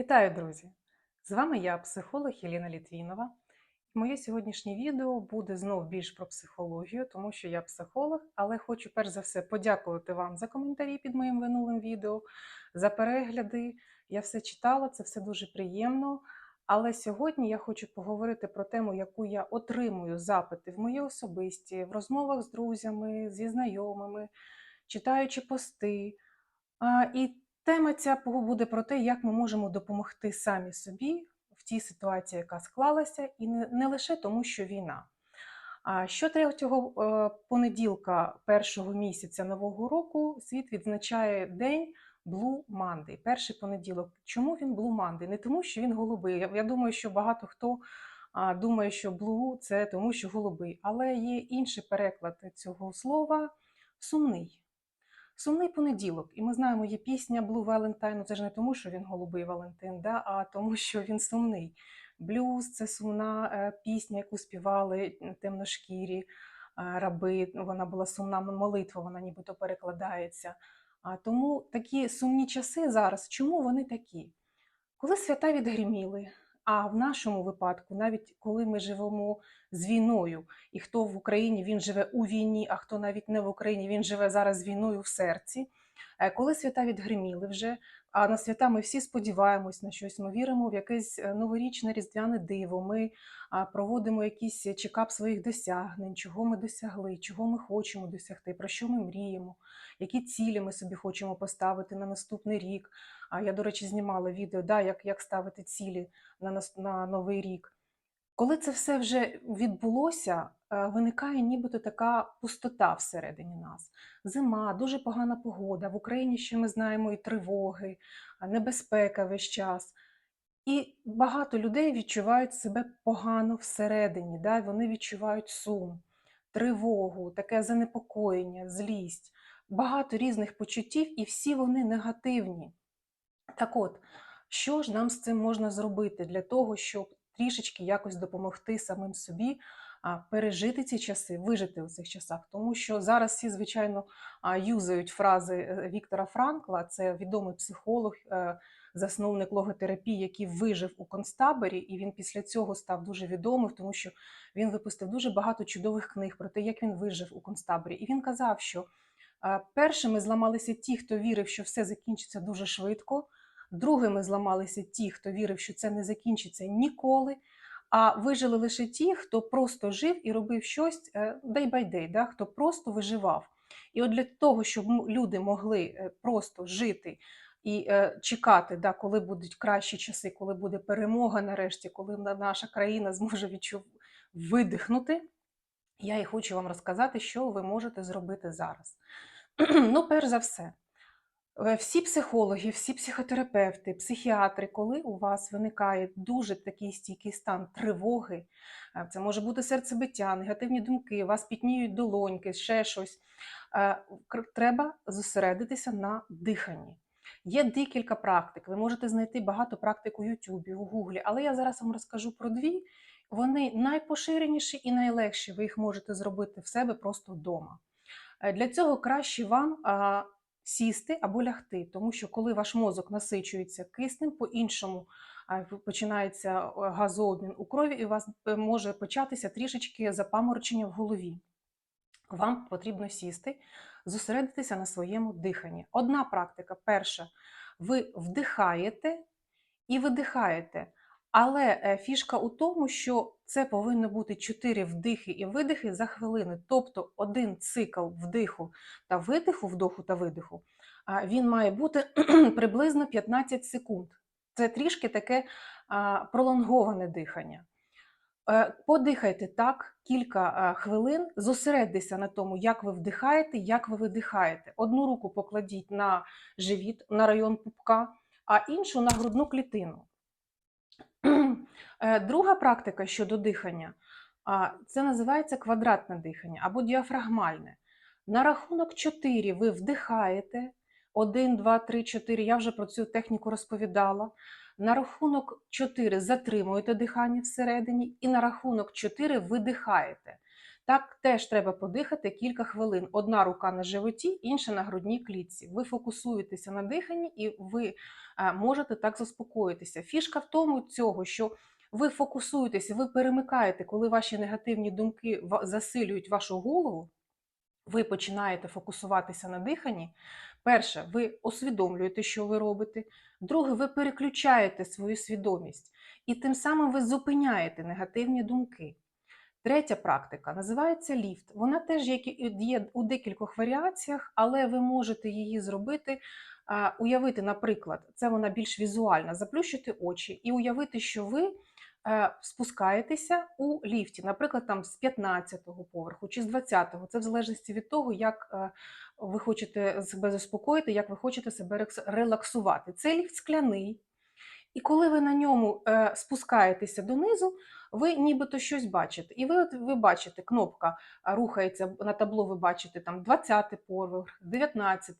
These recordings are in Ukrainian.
Вітаю, друзі! З вами я, психолог Єліна Літвінова. Моє сьогоднішнє відео буде знов більш про психологію, тому що я психолог, але хочу перш за все подякувати вам за коментарі під моїм минулим відео, за перегляди. Я все читала, це все дуже приємно. Але сьогодні я хочу поговорити про тему, яку я отримую запити в моїй особисті, в розмовах з друзями, зі знайомими, читаючи пости. І тема ця буде про те, як ми можемо допомогти самі собі в тій ситуації, яка склалася, і не, лише тому, що війна. А щотретього е, понеділка першого місяця нового року світ відзначає день Blue Monday, перший понеділок. Чому він Blue Monday? Не тому, що він голубий. Я думаю, що багато хто думає, що Blue – це тому, що голубий, але є інший переклад цього слова сумний. Сумний понеділок, і ми знаємо, є пісня Blue Valentine, це ж не тому, що він голубий Валентин, да, а тому, що він сумний. Блюз це сумна е, пісня, яку співали темношкірі е, раби. Вона була сумна молитва, вона нібито перекладається. А тому такі сумні часи зараз, чому вони такі? Коли свята відгриміли, а в нашому випадку, навіть коли ми живемо з війною, і хто в Україні він живе у війні, а хто навіть не в Україні, він живе зараз війною в серці. Е, коли свята відгриміли вже, а на свята ми всі сподіваємось на щось. Ми віримо в якесь е, новорічне різдвяне диво. Ми проводимо якийсь чекап своїх досягнень, чого ми досягли, чого ми хочемо досягти, про що ми мріємо, які цілі ми собі хочемо поставити на наступний рік. А я, до речі, знімала відео, да, як як ставити цілі на, на новий рік. Коли це все вже відбулося, е, виникає нібито така пустота всередині нас. Зима, дуже погана погода. В Україні ще ми знаємо і тривоги, небезпека весь час. І багато людей відчувають себе погано всередині, да? вони відчувають сум, тривогу, таке занепокоєння, злість, багато різних почуттів, і всі вони негативні. Так от, що ж нам з цим можна зробити для того, щоб трішечки якось допомогти самим собі пережити ці часи, вижити у цих часах? Тому що зараз всі, звичайно, юзають фрази е, Віктора Франкла, це відомий психолог, е, засновник логотерапії, який вижив у концтаборі, і він після цього став дуже відомим, тому що він випустив дуже багато чудових книг про те, як він вижив у концтаборі. І він казав, що першими зламалися ті, хто вірив, що все закінчиться дуже швидко. Другими зламалися ті, хто вірив, що це не закінчиться ніколи. А вижили лише ті, хто просто жив і робив щось day by day, да? хто просто виживав. І от для того, щоб люди могли е, просто жити і е, чекати, да, коли будуть кращі часи, коли буде перемога нарешті, коли наша країна зможе відчув... видихнути, я і хочу вам розказати, що ви можете зробити зараз. ну, перш за все. Е, всі психологи, всі психотерапевти, психіатри, коли у вас виникає дуже такий стійкий стан тривоги, е, це може бути серцебиття, негативні думки, вас пітніють долоньки, ще щось. Е, треба зосередитися на диханні. Є декілька практик. Ви можете знайти багато практик у Ютубі, у Гуглі, але я зараз вам розкажу про дві. Вони найпоширеніші і найлегші. Ви їх можете зробити в себе просто вдома. Для цього краще вам сісти або лягти, тому що коли ваш мозок насичується киснем, по-іншому починається е, газообмін у крові, і у вас е, може початися трішечки запаморочення в голові. Вам потрібно сісти, зосередитися на своєму диханні. Одна практика перша, ви вдихаєте і видихаєте. Але е, фішка у тому, що це повинно бути 4 вдихи і видихи за хвилину. Тобто один цикл вдиху та видиху, вдоху та видиху, він має бути приблизно 15 секунд. Це трішки таке пролонговане дихання. Е, подихайте так кілька хвилин, зосередьтеся на тому, як ви вдихаєте, як ви видихаєте. Одну руку покладіть на живіт, на район пупка, а іншу на грудну клітину. Е, друга практика щодо дихання це називається квадратне дихання або діафрагмальне. На рахунок 4 ви вдихаєте. 1, 2, 3, 4. Я вже про цю техніку розповідала. На рахунок 4 затримуєте дихання всередині, і на рахунок 4 видихаєте. Так теж треба подихати кілька хвилин. Одна рука на животі, інша на грудній клітці. Ви фокусуєтеся на диханні і ви е, можете так заспокоїтися. Фішка в тому цього, що ви фокусуєтеся, ви перемикаєте, коли ваші негативні думки засилюють вашу голову. Ви починаєте фокусуватися на диханні. Перше, ви усвідомлюєте, що ви робите. Друге, ви переключаєте свою свідомість і тим самим ви зупиняєте негативні думки. Третя практика називається ліфт. Вона теж є у декількох варіаціях, але ви можете її зробити, уявити, наприклад, це вона більш візуальна, заплющити очі і уявити, що ви е, спускаєтеся у ліфті, наприклад, там з 15-го поверху чи з 20-го. Це в залежності від того, як е, ви хочете себе заспокоїти, як ви хочете себе релаксувати. Це ліфт скляний. І коли ви на ньому е, спускаєтеся донизу, ви нібито щось бачите. І ви, от, ви бачите, кнопка рухається на табло, ви бачите там 20 поверх, 19.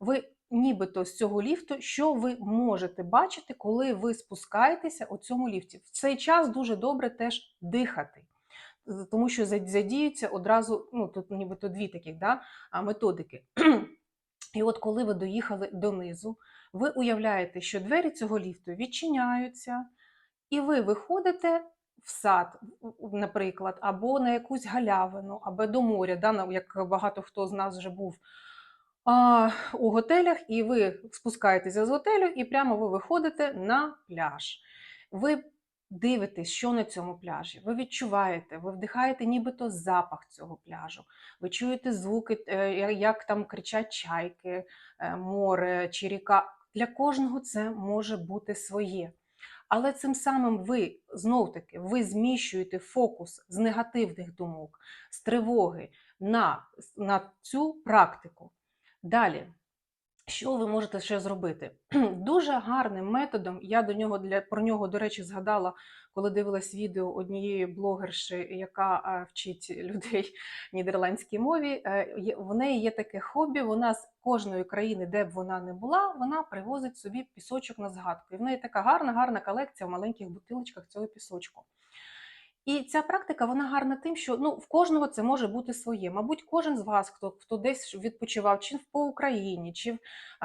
Ви нібито з цього ліфту, що ви можете бачити, коли ви спускаєтеся у цьому ліфті. В цей час дуже добре теж дихати. Тому що зад- задіються одразу, ну тут нібито дві таких да, методики. І от коли ви доїхали донизу, ви уявляєте, що двері цього ліфту відчиняються, і ви виходите в сад, наприклад, або на якусь галявину, або до моря, да, як багато хто з нас вже був а, у готелях, і ви спускаєтеся з готелю, і прямо ви виходите на пляж. Ви дивитесь, що на цьому пляжі. Ви відчуваєте, ви вдихаєте нібито запах цього пляжу. Ви чуєте звуки, е, як там кричать чайки, е, море чи ріка. Для кожного це може бути своє. Але цим самим ви знов таки ви зміщуєте фокус з негативних думок, з тривоги на, на цю практику. Далі, що ви можете ще зробити? Дуже гарним методом, я до нього для про нього, до речі, згадала, коли дивилась відео однієї блогерші, яка вчить людей нідерландській мові. Е, В неї є таке хобі. Вона з кожної країни, де б вона не була, вона привозить собі пісочок на згадку. І в неї така гарна, гарна колекція в маленьких бутилочках цього пісочку. І ця практика вона гарна тим, що ну в кожного це може бути своє. Мабуть, кожен з вас, хто хто десь відпочивав, чи по Україні, чи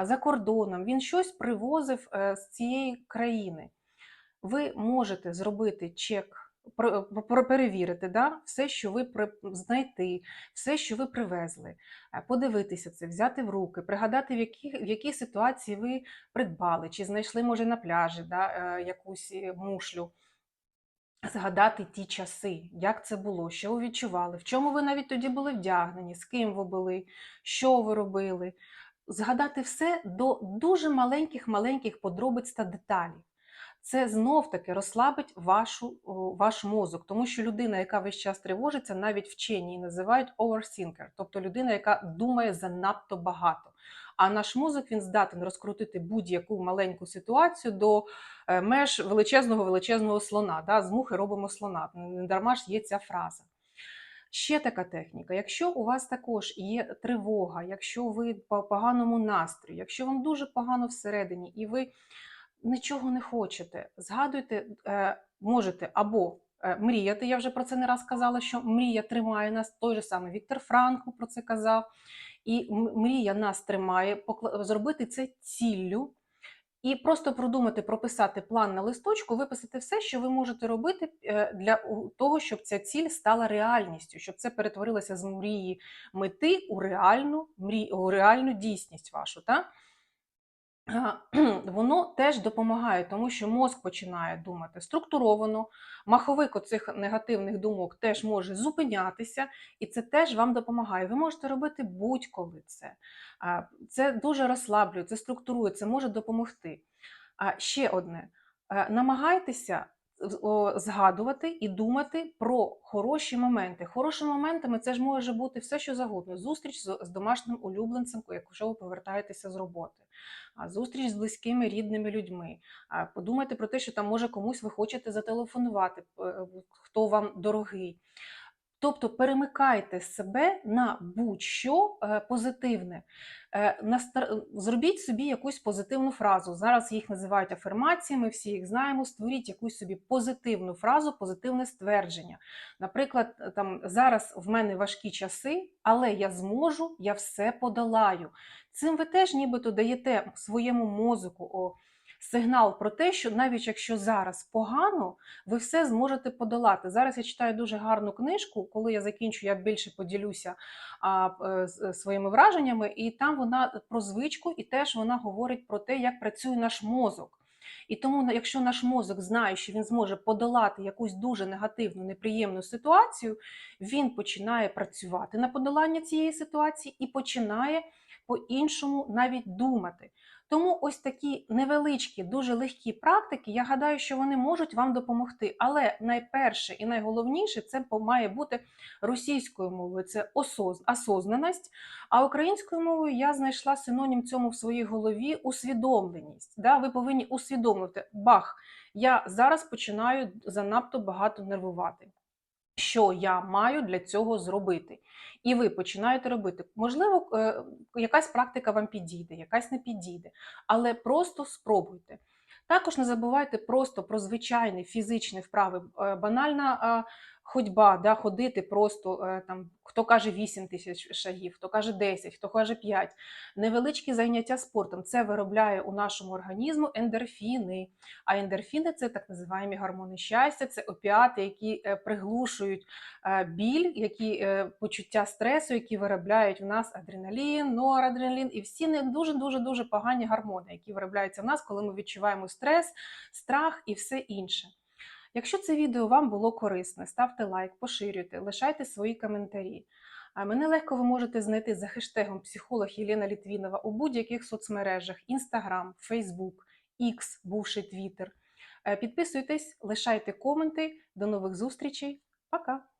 за кордоном, він щось привозив е, з цієї країни. Ви можете зробити чек, перевірити да, все, що ви знайти, все, що ви привезли, е, подивитися це, взяти в руки, пригадати, в якій, в якій ситуації ви придбали, чи знайшли, може, на пляжі да, е, якусь мушлю згадати ті часи, як це було, що ви відчували, в чому ви навіть тоді були вдягнені, з ким ви були, що ви робили. Згадати все до дуже маленьких-маленьких подробиць та деталей. Це знов-таки розслабить вашу, ваш мозок, тому що людина, яка весь час тривожиться, навіть вчені її називають overthinker, тобто людина, яка думає занадто багато. А наш мозок він здатен розкрутити будь-яку маленьку ситуацію до е, меж величезного величезного слона. Да? З мухи робимо слона. Не дарма ж є ця фраза. Ще така техніка. Якщо у вас також є тривога, якщо ви по поганому настрою, якщо вам дуже погано всередині і ви нічого не хочете, згадуйте, е, можете або мріяти. Я вже про це не раз казала, що мрія тримає нас. Той же самий Віктор Франкл про це казав. І мрія нас тримає, зробити це ціллю. І просто продумати, прописати план на листочку, виписати все, що ви можете робити е, для того, щоб ця ціль стала реальністю, щоб це перетворилося з мрії мети у реальну мрі, у реальну дійсність вашу. Та? А, Воно теж допомагає, тому що мозк починає думати структуровано, маховик оцих негативних думок теж може зупинятися, і це теж вам допомагає. Ви можете робити будь-коли це. Це дуже розслаблює, це структурує, це може допомогти. А ще одне: Е, намагайтеся згадувати і думати про хороші моменти. Хорошими моментами це ж може бути все, що завгодно. Зустріч з, домашнім улюбленцем, якщо ви повертаєтеся з роботи, а, зустріч з близькими рідними людьми. Подумайте про те, що там може комусь ви хочете зателефонувати, е, хто вам дорогий. Тобто перемикайте себе на будь-що е, позитивне. Е, Зробіть собі якусь позитивну фразу. Зараз їх називають афірмаціями, всі їх знаємо. Створіть якусь собі позитивну фразу, позитивне ствердження. Наприклад, е, там зараз в мене важкі часи, але я зможу, я все подолаю. Цим ви теж нібито даєте своєму мозку сигнал про те, що навіть якщо зараз погано, ви все зможете подолати. Зараз я читаю дуже гарну книжку. Коли я закінчу, я більше поділюся а, е, своїми враженнями, і там вона про звичку, і теж вона говорить про те, як працює наш мозок. І тому, якщо наш мозок знає, що він зможе подолати якусь дуже негативну, неприємну ситуацію, він починає працювати на подолання цієї ситуації і починає по-іншому навіть думати. Тому ось такі невеличкі, дуже легкі практики, я гадаю, що вони можуть вам допомогти. Але найперше і найголовніше це має бути російською мовою. Це осоз, осознаність. А українською мовою я знайшла синонім цьому в своїй голові усвідомленість. Да? Ви повинні усвідомити, бах, я зараз починаю занадто багато нервувати. Що я маю для цього зробити? І ви починаєте робити. Можливо, е, якась практика вам підійде, якась не підійде, але просто спробуйте. Також не забувайте просто про звичайні фізичні вправи, Е, банальна ходьба, да, ходити просто е, там, хто каже 8 тисяч шагів, хто каже 10, хто каже 5. Невеличкі заняття спортом це виробляє у нашому організму ендорфіни. А ендорфіни це так називаємо гормони щастя, це опіати, які е, приглушують е, біль, які почуття стресу, які виробляють в нас адреналін, норадреналін і всі не дуже дуже дуже погані гормони, які виробляються в нас, коли ми відчуваємо стрес, страх і все інше. Якщо це відео вам було корисне, ставте лайк, поширюйте, лишайте свої коментарі. А Мене легко ви можете знайти за хештегом психолог Єлена Літвінова у будь-яких соцмережах: Instagram, Facebook, X, бувший Twitter. Е, Підписуйтесь, лишайте коменти. До нових зустрічей. Пока!